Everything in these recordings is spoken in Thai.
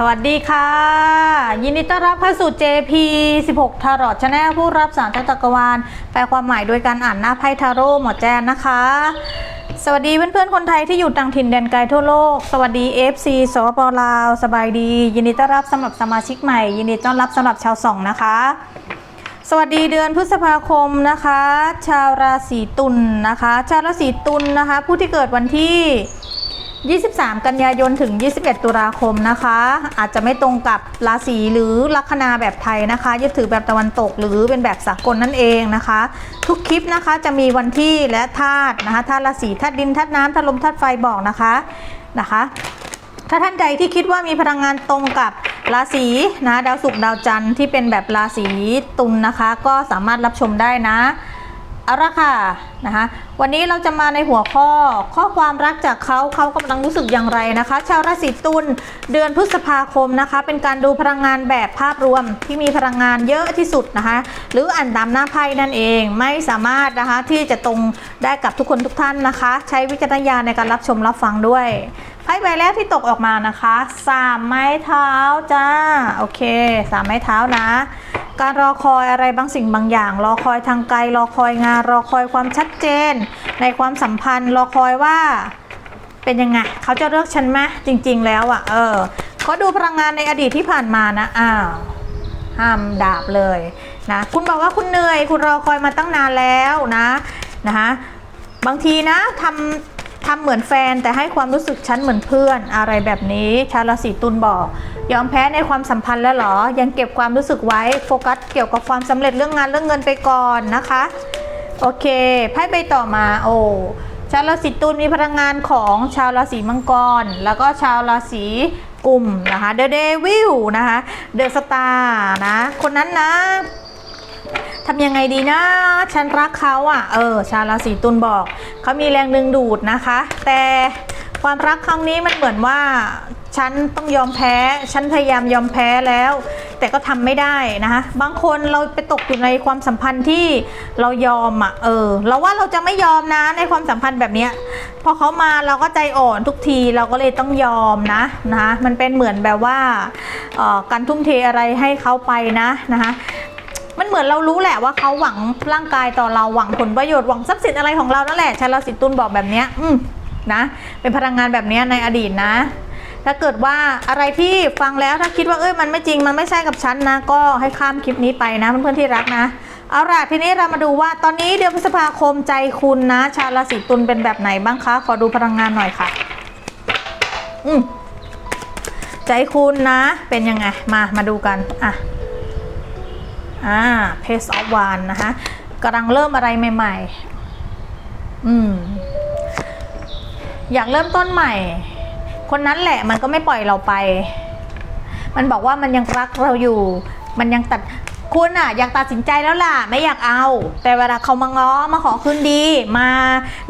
สวัสดีค่ะ ยินดีต้อนรับเข้าสู่ JP 16 ทารอ t ชาแนลผู้รับสารจักรวาลแปลความหมายโดยการอ่านหน้าไพ่ทาโร่หมอแจนนะคะ สวัสดีเพื่อนๆ คนไทยที่อยู่ต่างถิ่นแดนไกลทั่วโลก สวัสดี FC สปปลาว สบายดี ยินดีต้อนรับสำหรับสมาชิกใหม่ ยินดีต้อนรับสำหรับชาวสองนะคะ สวัสดีเดือนพฤษภาคมนะคะ ชาวราศีตุลนะคะ ชาวราศีตุลนะคะ ผู้ที่เกิดวันที่ 23 กันยายนถึง 21 ตุลาคมนะคะ อาจจะไม่ตรงกับราศีหรือลัคนาแบบไทยนะคะ ยึดถือแบบตะวันตกหรือเป็นแบบสากลนั่นเองนะคะ ทุกคลิปนะคะจะมีวันที่และธาตุนะคะธาตุราศีธาตุดินธาตุน้ำธาตุลมธาตุไฟบอกนะคะนะคะ ถ้าท่านใดที่คิดว่ามีพลังงานตรงกับราศีนะดาวศุกร์ดาวจันทร์ที่เป็นแบบราศีตุลนะคะ ก็สามารถรับชมได้นะ เอาละค่ะนะคะ วันนี้เราจะมาในหัวข้อข้อความรักจากเขาเขากำลังรู้สึกอย่างไรนะคะ ชาวราศีตุลเดือนพฤษภาคมนะคะ เป็นการดูพลังงานแบบภาพรวมที่มีพลังงานเยอะที่สุดนะคะ หรืออ่านตามหน้าไพ่นั่นเองไม่สามารถนะคะที่จะตรงได้กับทุกคนทุกท่านนะคะ ใช้วิจารณญาณในการรับชมรับฟังด้วยไพ่ใบแรกที่ตกออกมานะคะสามไม้เท้าจ้าโอเคสามไม้เท้านะ การรอคอยอะไรบางสิ่งบางอย่าง รอคอยทางไกล รอคอยงาน รอคอยความชัดเจน ในความสัมพันธ์ รอคอยว่าเป็นยังไงเขาจะเลือกฉันไหมจริง ๆ แล้วอะ่ะ เออเขาดูพลังงานในอดีตที่ผ่านมานะอ้าวห้ามดาบเลยนะคุณบอกว่าคุณเหนื่อย คุณรอคอยมาตั้งนานแล้วนะนะคะบางทีนะทำทำเหมือนแฟนแต่ให้ความรู้สึกฉันเหมือนเพื่อนอะไรแบบนี้ชาวราศีตุลบอก ยอมแพ้ในความสัมพันธ์แล้วเหรอ ยังเก็บความรู้สึกไว้โฟกัสเกี่ยวกับความสำเร็จเรื่องงานเรื่องเงินไปก่อนนะคะ โอเคไพ่ใบต่อมาโอ้ชาวราศีตุลมีพลังงานของชาวราศีมังกร แล้วก็ชาวราศีกุมนะคะเดอะเดวิลนะคะเดอะสตาร์นะ คนนั้นนะทำยังไงดีนะ ฉันรักเขาอะ เออ ชาวราศีตุลบอก เขามีแรงดึงดูดนะคะ แต่ความรักครั้งนี้มันเหมือนว่า ฉันต้องยอมแพ้ ฉันพยายามยอมแพ้แล้ว แต่ก็ทำไม่ได้นะคะบางคนเราไปตกอยู่ในความสัมพันธ์ที่เรายอมอะเออ เราว่าเราจะไม่ยอมนะในความสัมพันธ์แบบเนี้ยพอเขามาเราก็ใจอ่อนทุกทีเราก็เลยต้องยอมนะนะะมันเป็นเหมือนแบบว่าออการทุ่มเทอะไรให้เขาไปนะนะคะมันเหมือนเรารู้แหละว่าเขาหวังร่างกายต่อเราหวังผลประโยชน์หวังทรัพย์สินอะไรของเรานั่นแหละชาวราศีตุลบอกแบบเนี้ยอืมนะ เป็นพลังงานแบบนี้ในอดีตนะ ถ้าเกิดว่าอะไรที่ฟังแล้วถ้าคิดว่าเอ้ยมันไม่จริงมันไม่ใช่กับฉันนะ ก็ให้ข้ามคลิปนี้ไปนะเพื่อนๆที่รักนะเอาล่ะทีนี้เรามาดูว่าตอนนี้เดือนพฤษภาคมใจคุณนะ ชาวราศีตุลเป็นแบบไหนบ้างคะขอดูพลังงานหน่อยค่ะ อืมใจคุณนะ เป็นยังไงมามาดูกันอะอ่า Pace of One นะคะกำลังเริ่มอะไรใหม่ ๆ อืม อยากเริ่มต้นใหม่ คนนั้นแหละมันก็ไม่ปล่อยเราไป มันบอกว่ามันยังรักเราอยู่ มันยังตัดคุณอะอยากตัดสินใจแล้วล่ะ ไม่อยากเอา แต่เวลาเขามาง้อมาขอคืนดี มา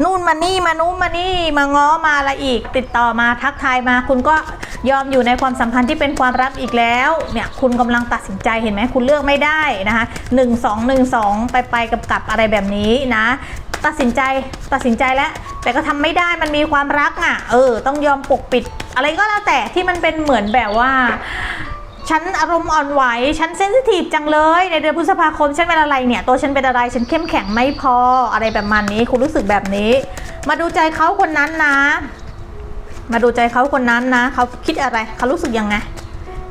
นู่นมานี่มานู่นมานี่มาง้อมาอะไรอีก ติดต่อมาทักทายมา คุณก็ยอมอยู่ในความสัมพันธ์ที่เป็นความรักอีกแล้วเนี่ยคุณกำลังตัดสินใจเห็นไหมคุณเลือกไม่ได้นะคะหนึ่งสองหนึ่งสองไปไปกับกับอะไรแบบนี้นะ ตัดสินใจตัดสินใจแล้ว แต่ก็ทำไม่ได้มันมีความรักอะ เออ ต้องยอมปกปิด อะไรก็แล้วแต่ที่มันเป็นเหมือนแบบว่าฉันอารมณ์อ่อนไหว ฉันเซนซิทีฟจังเลย ในเดือนพฤษภาคมฉันเป็นอะไรเนี่ย ตัวฉันเป็นอะไร ฉันเข้มแข็งไม่พอ อะไรแบบมันนี้ คุณรู้สึกแบบนี้ มาดูใจเขาคนนั้นนะ มาดูใจเขาคนนั้นนะ เขาคิดอะไร เขารู้สึกยังไง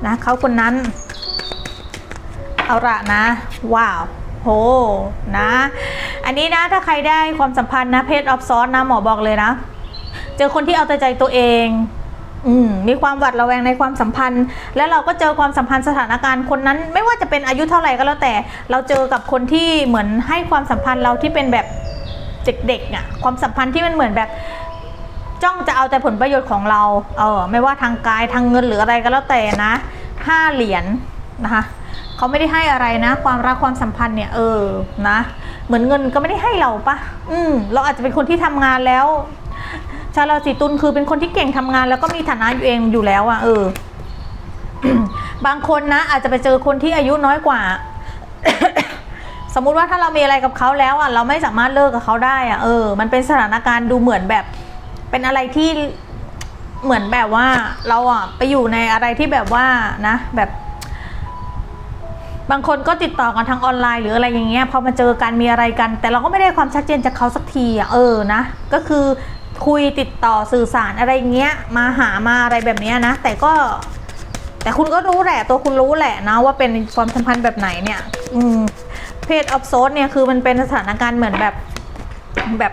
นะเขาคนนั้น เอาละนะ ว้าว โห นะ อันนี้นะถ้าใครได้ความสัมพันธ์นะเพศออฟซอนนะหมอบอกเลยนะ เจอคนที่เอาแต่ใจตัวเองอืมมีความหวาดระแวงในความสัมพันธ์ แล้วเราก็เจอความสัมพันธ์สถานการณ์คนนั้น ไม่ว่าจะเป็นอายุเท่าไหร่ก็แล้วแต่ เราเจอกับคนที่เหมือนให้ความสัมพันธ์เราที่เป็นแบบเด็กๆอะความสัมพันธ์ที่มันเหมือนแบบจ้องจะเอาแต่ผลประโยชน์ของเรา เออ ไม่ว่าทางกายทางเงินหรืออะไรก็แล้วแต่นะห้าเหรียญ นะคะเขาไม่ได้ให้อะไรนะ ความรักความสัมพันธ์เนี่ยเออนะ เหมือนเงินก็ไม่ได้ให้เราปะอืมเราอาจจะเป็นคนที่ทำงานแล้ว ชาวราศีตุลคือเป็นคนที่เก่งทำงาน แล้วก็มีฐานะอยู่เองอยู่แล้วอะเออ บางคนนะอาจจะไปเจอคนที่อายุน้อยกว่า สมมุติว่าถ้าเรามีอะไรกับเขาแล้วอะเราไม่สามารถเลิกกับเขาได้อะเออ มันเป็นสถานการณ์ดูเหมือนแบบ เป็นอะไรที่เหมือนแบบว่าเราอะไปอยู่ในอะไรที่แบบว่านะ แบบ บางคนก็ติดต่อกันทางออนไลน์หรืออะไรอย่างเงี้ยพอมาเจอกันมีอะไรกัน แต่เราก็ไม่ได้ความชัดเจนจากเขาสักทีอะเออนะก็คือคุยติดต่อสื่อสารอะไรเงี้ยมาหามาอะไรแบบเนี้ยนะ แต่ก็แต่คุณก็รู้แหละตัวคุณรู้แหละนะว่าเป็นความสัมพันธ์แบบไหนเนี่ยอืมเพจออฟโซดเนี่ยคือมันเป็นสถานการณ์เหมือนแบบแบบ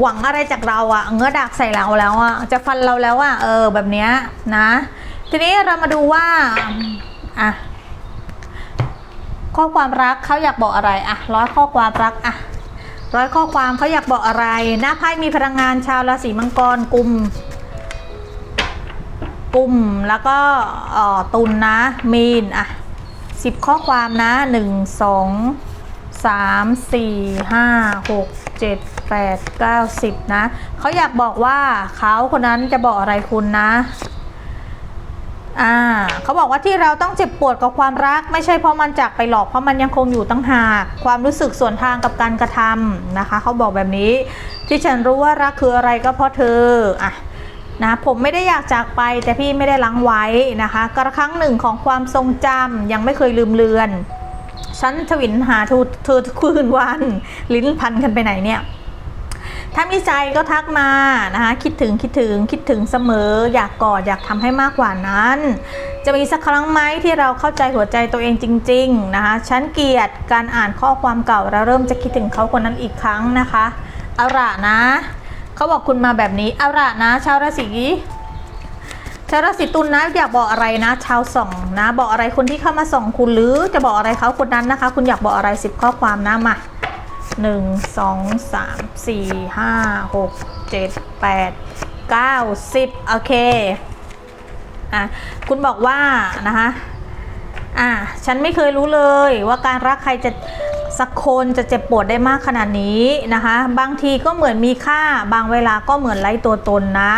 หวังอะไรจากเราอะเงื้อดักใส่เราแล้วอะจะฟันเราแล้วอะเออแบบเนี้ยนะ ทีนี้เรามาดูว่าอะ ข้อความรักเขาอยากบอกอะไรอะร้อยข้อความรักอะร้อยข้อความเขาอยากบอกอะไร หน้าไพ่มีพลังงานชาวราศีมังกรกลุ่มกลุ่มแล้วก็ตุลนะมีนอะสิบข้อความนะหนึ่งสองสามสี่ห้าหกเจ็ดแปดเก้าสิบนะเขาอยากบอกว่าเขาคนนั้นจะบอกอะไรคุณนะ อ่าเขาบอกว่าที่เราต้องเจ็บปวดกับความรัก ไม่ใช่เพราะมันจากไปหรอกเพราะมันยังคงอยู่ตั้งหากความรู้สึกส่วนทางกับการกระทำนะคะเขาบอกแบบนี้ ที่ฉันรู้ว่ารักคืออะไรก็เพราะเธออะนะผมไม่ได้อยากจากไปแต่พี่ไม่ได้ล้างไว้นะคะกระครั้งหนึ่งของความทรงจำยังไม่เคยลืมเลือน ฉันทวินหาเธอเธอทุกคืนวัน ลิ้นพันกันไปไหนเนี่ย ถ้ามีใจก็ทักมานะคะ คิดถึงคิดถึงคิดถึงเสมอ อยากกอดอยากทำให้มากกว่านั้น จะมีสักครั้งไหมที่เราเข้าใจหัวใจตัวเองจริง ๆนะคะ ฉันเกลียดการอ่านข้อความเก่าแล้วเริ่มจะคิดถึงเขาคนนั้นอีกครั้งนะคะเอาละนะเขาบอกคุณมาแบบนี้เอาละนะ ชาวราศีชาวราศีตุลนะอยากบอกอะไรนะ ชาวส่องนะ บอกอะไรคนที่เข้ามาส่องคุณหรือจะบอกอะไรเขาคนนั้นนะคะ คุณอยากบอกอะไรสิบข้อความนะมา หนึ่งสองสามสี่ห้าหกเจ็ดแปดเก้าสิบโอเคอะคุณบอกว่านะคะอะฉันไม่เคยรู้เลยว่าการรักใครจะสักคนจะเจ็บปวดได้มากขนาดนี้นะคะ บางทีก็เหมือนมีค่า บางเวลาก็เหมือนไร้ตัวตนนะ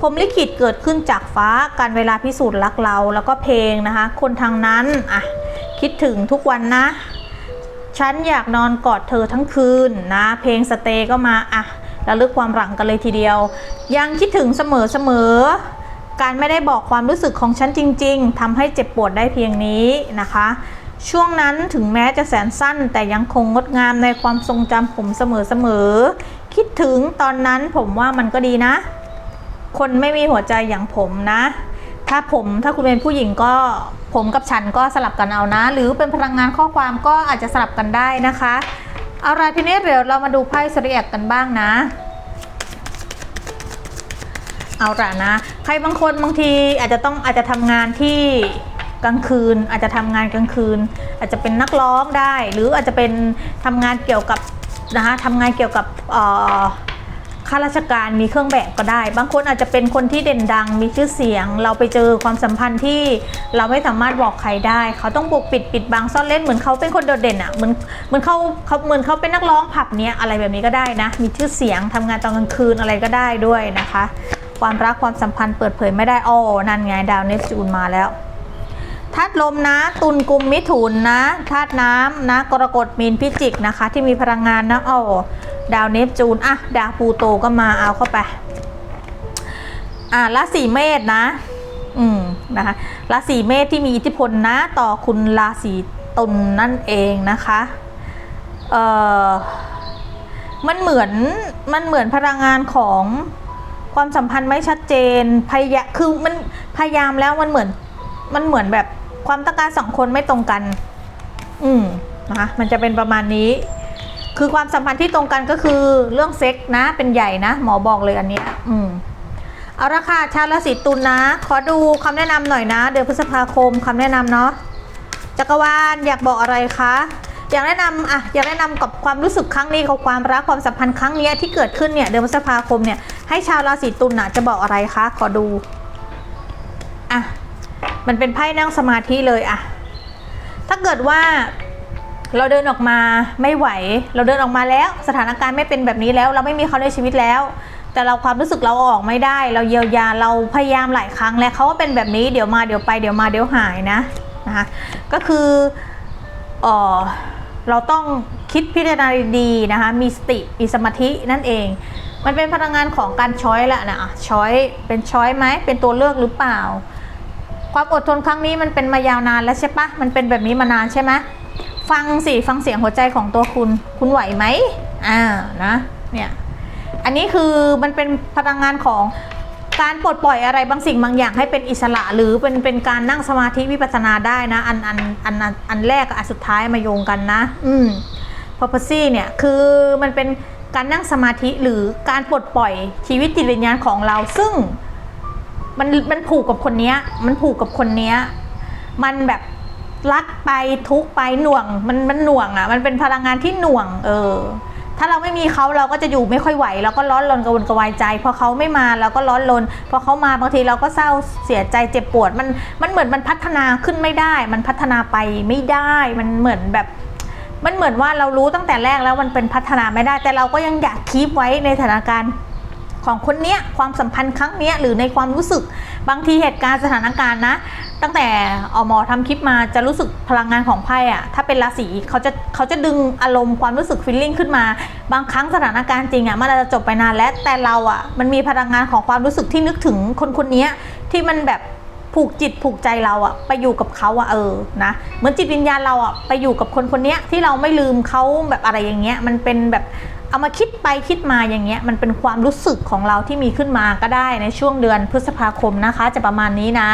ผมลิขิตเกิดขึ้นจากฟ้าการเวลาพิสูจน์รักเราแล้วก็เพลงนะคะ คนทางนั้นอะคิดถึงทุกวันนะ ฉันอยากนอนกอดเธอทั้งคืนนะ เพลงสเตย์ก็มาอะระลึกความหลังกันเลยทีเดียว ยังคิดถึงเสมอเสมอการไม่ได้บอกความรู้สึกของฉันจริง ๆทำให้เจ็บปวดได้เพียงนี้นะคะ ช่วงนั้นถึงแม้จะแสนสั้น แต่ยังคงงดงามในความทรงจำผมเสมอๆคิดถึงตอนนั้นผมว่ามันก็ดีนะ คนไม่มีหัวใจอย่างผมนะ ถ้าผมถ้าคุณเป็นผู้หญิงก็ผมกับฉันก็สลับกันเอานะ หรือเป็นพลังงานข้อความก็อาจจะสลับกันได้นะคะเอาละทีนี้เดี๋ยวเรามาดูไพ่สเรียกกันบ้างนะ เอาละนะ ใครบางคนบางทีอาจจะต้องอาจจะทำงานที่กลางคืน อาจจะทำงานกลางคืน อาจจะเป็นนักร้องได้ หรืออาจจะเป็นทำงานเกี่ยวกับนะคะทำงานเกี่ยวกับเอ่อ ข้าราชการมีเครื่องแบบก็ได้ บางคนอาจจะเป็นคนที่เด่นดังมีชื่อเสียง เราไปเจอความสัมพันธ์ที่เราไม่สามารถบอกใครได้ เขาต้องปกปิดปิดบังซ่อนเล่นเหมือนเขาเป็นคนโดดเด่นอะ่ะเหมือนเหมือนเขาเขาเหมือนเขาเป็นนักร้องผับเนี้ยอะไรแบบนี้ก็ได้นะ มีชื่อเสียงทำงานตอนกลางคืนอะไรก็ได้ด้วยนะคะ ความรักความสัมพันธ์เปิดเผยไม่ได้อ้อนั่นไงดาวเนปจูนมาแล้วธาตุลมนะ ตุลกุมมิถุนนะธาตุน้ำนะ กรกฎมีนพิจิกนะคะ ที่มีพลังงานนะอ๋อ ดาวเนปจูนอะดาวพูโตก็มาเอาเข้าไป อะราศีเมษนะ อืมนะคะราศีเมษที่มีอิทธิพลนะ ต่อคุณราศีตุลนั่นเองนะคะเอ่อมันเหมือนมันเหมือนพลังงานของความสัมพันธ์ไม่ชัดเจนพยายาคือมันพยายามแล้วมันเหมือนมันเหมือนแบบความต้องการสองคนไม่ตรงกัน อืมนะคะมันจะเป็นประมาณนี้ คือความสัมพันธ์ที่ตรงกันก็คือเรื่องเซ็กนะเป็นใหญ่นะ หมอบอกเลยอันเนี้ยอืมเอาละค่ะชาวราศีตุลนะขอดูคำแนะนำหน่อยนะ เดือนพฤษภาคมคำแนะนำเนาะจักรวาลอยากบอกอะไรคะอยากแนะนำอะอยากแนะนำกับความรู้สึกครั้งนี้กับความรักความสัมพันธ์ครั้งนี้ที่เกิดขึ้นเนี่ยเดือนพฤษภาคมเนี่ยให้ชาวราศีตุลน่ะจะบอกอะไรคะขอดูอะมันเป็นไพ่นั่งสมาธิเลยอะถ้าเกิดว่า เราเดินออกมาไม่ไหว เราเดินออกมาแล้ว สถานการณ์ไม่เป็นแบบนี้แล้ว เราไม่มีเขาในชีวิตแล้ว แต่เราความรู้สึกเราออกไม่ได้ เราเยียวยาเราพยายามหลายครั้งแล้วเขาก็เป็นแบบนี้เดี๋ยวมาเดี๋ยวไปเดี๋ยวมาเดี๋ยวหายนะนะคะก็คือเออเราต้องคิดพิจารณาดีๆนะคะมีสติมีสมาธินั่นเอง มันเป็นพลังงานของการช้อยแหละนะช้อยเป็นช้อยไหมเป็นตัวเลือกหรือเปล่า ความอดทนครั้งนี้มันเป็นมายาวนานแล้วใช่ปะมันเป็นแบบนี้มานานใช่ไหม ฟังสิฟังเสียงหัวใจของตัวคุณ คุณไหวไหมอ่านะเนี่ยอันนี้คือมันเป็นพลังงานของการปลดปล่อยอะไรบางสิ่งบางอย่างให้เป็นอิสระหรือเป็นเป็นการนั่งสมาธิวิปัสสนาได้นะ อันอันอันอันอันแรกกับอันสุดท้ายมาโยงกันนะ อืม p u r p o s e เนี่ยคือมันเป็นการนั่งสมาธิหรือการปลดปล่อยชีวิตจิตวิญญาณของเรา ซึ่งมันมันผูกกับคนเนี้ย มันผูกกับคนเนี้ย มันแบบ รักไปทุกไปหน่วง มันมันหน่วงอะ่ะ มันเป็นพลังงานที่หน่วง เออ ถ้าเราไม่มีเขาเราก็จะอยู่ไม่ค่อยไหวเราก็ร้อนรนกระวนกระวายใจพอเขาไม่มาเราก็ร้อนรนพอเขามาบางทีเราก็เศร้าเสียใจเจ็บปวด มันมันเหมือนมันพัฒนาขึ้นไม่ได้ มันพัฒนาไปไม่ได้มันเหมือนแบบมันเหมือนว่าเรารู้ตั้งแต่แรกแล้วมันเป็นพัฒนาไม่ได้ แต่เราก็ยังอยากคีปไว้ในสถานการณ์ ของคนเนี้ยความสัมพันธ์ครั้งเนี้ยหรือในความรู้สึกบางทีเหตุการณ์สถานการณ์นะ ตั้งแต่อหมอทำคลิปมาจะรู้สึกพลังงานของไพ่อะถ้าเป็นราศีเขาจะเขาจะดึงอารมณ์ความรู้สึกฟีลลิ่งขึ้นมา บางครั้งสถานการณ์จริงอะมันอาจจะจบไปนานแล้วแต่เราอะมันมีพลังงานของความรู้สึกที่นึกถึงคนคนนี้ที่มันแบบผูกจิตผูกใจเราอะไปอยู่กับเขาอะเออนะเหมือนจิตวิญญาณเราอะไปอยู่กับคนคนเนี้ยที่เราไม่ลืมเขาแบบอะไรอย่างเงี้ยมันเป็นแบบ เอามาคิดไปคิดมาอย่างเงี้ยมันเป็นความรู้สึกของเราที่มีขึ้นมาก็ได้ในช่วงเดือนพฤษภาคมนะคะ จะประมาณนี้นะ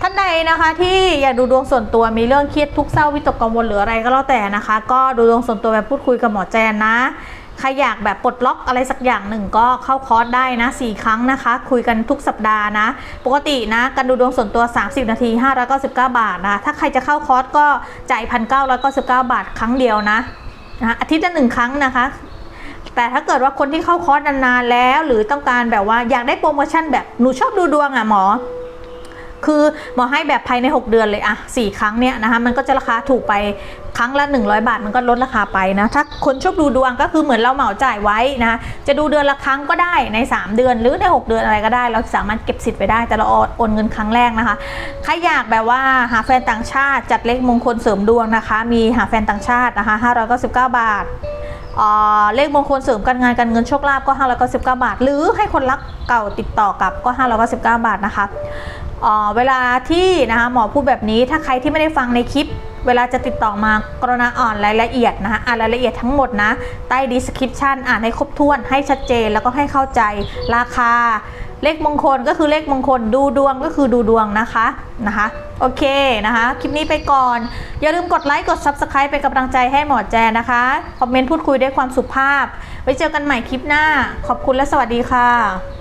ท่านใดนะคะที่อยากดูดวงส่วนตัวมีเรื่องเครียดทุกเศร้าวิตกกังวลหรืออะไรก็แล้วแต่นะคะ ก็ดูดวงส่วนตัวแบบพูดคุยกับหมอแจนนะใครอยากแบบปลดล็อกอะไรสักอย่างหนึ่งก็เข้าคอร์สได้นะ 4 ครั้งนะคะ คุยกันทุกสัปดาห์นะ ปกตินะการดูดวงส่วนตัว 30 นาที 599 บาทนะ ถ้าใครจะเข้าคอร์สก็จ่าย 1,999 บาทครั้งเดียวนะ นะอาทิตย์ละหนึ่งครั้งนะคะ แต่ถ้าเกิดว่าคนที่เข้าคอร์สนานๆแล้ว หรือต้องการแบบว่าอยากได้โปรโมชั่นแบบหนูชอบดูดวงอะหมอ คือหมอให้แบบภายใน 6 เดือนเลยอะสี่ครั้งเนี่ยนะคะมันก็จะราคาถูกไปครั้งละ 100 บาทมันก็ลดราคาไปนะ ถ้าคนชอบดูดวงก็คือเหมือนเราเหมาจ่ายไว้นะจะดูเดือนละครั้งก็ได้ใน 3 เดือนหรือใน 6 เดือนอะไรก็ได้ เราสามารถเก็บสิทธิ์ไปได้แต่เราโอนเงินครั้งแรกนะคะใครอยากแบบว่าหาแฟนต่างชาติจัดเลขมงคลเสริมดวงนะคะ มีหาแฟนต่างชาตินะคะ599 บาทเอ่อเลขมงคลเสริมการงานการเงินโชคลาภก็599บาท หรือให้คนรักเก่าติดต่อกลับก็599บาทนะคะ เวลาที่นะคะหมอพูดแบบนี้ถ้าใครที่ไม่ได้ฟังในคลิป เวลาจะติดต่อมากรณาอ่อนรายละเอียดนะคะอ่านรายละเอียดทั้งหมดนะใต้ดีสคริปชันอ่านให้ครบถ้วนให้ชัดเจนแล้วก็ให้เข้าใจราคาเลขมงคลก็คือเลขมงคลดูดวงก็คือดูดวงนะคะนะคะโอเคนะคะ คลิปนี้ไปก่อน อย่าลืมกดไลค์กด Subscribe เป็นกำลังใจให้หมอแจนนะคะ คอมเมนต์พูดคุยด้วยความสุภาพ ไว้เจอกันใหม่คลิปหน้า ขอบคุณและสวัสดีค่ะ